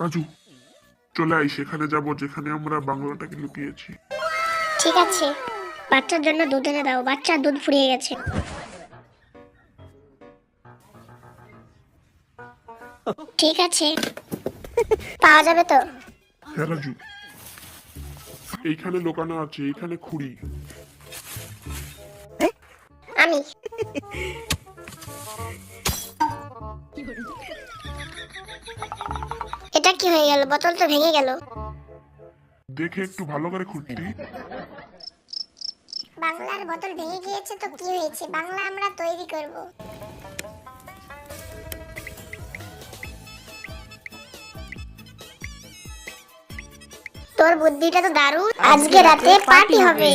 রাজু চলে আই সেখানে যাব যেখানে আমরা বাংলাটাকে লুকিয়েছি। ঠিক আছে। বাচ্চার জন্য দুধ এনে দাও বাচ্চার দুধ ফুরিয়ে গেছে। ঠিক আছে। পাওয়া যাবে তো? হ্যাঁ রাজু। এইখানে লোকানো আছে এইখানে খুঁড়ি। আমি। এটা কি হয়ে গেল? বোতল তো ভেঙে গেল। দেখে একটু ভালো করে খুঁড়তি বাংলার বোতল ভেঙে গিয়েছে তো কি হয়েছে? বাংলা আমরা তৈরি করব। তোর বুদ্ধিটা তো দারুণ। আজকে রাতে পার্টি হবে।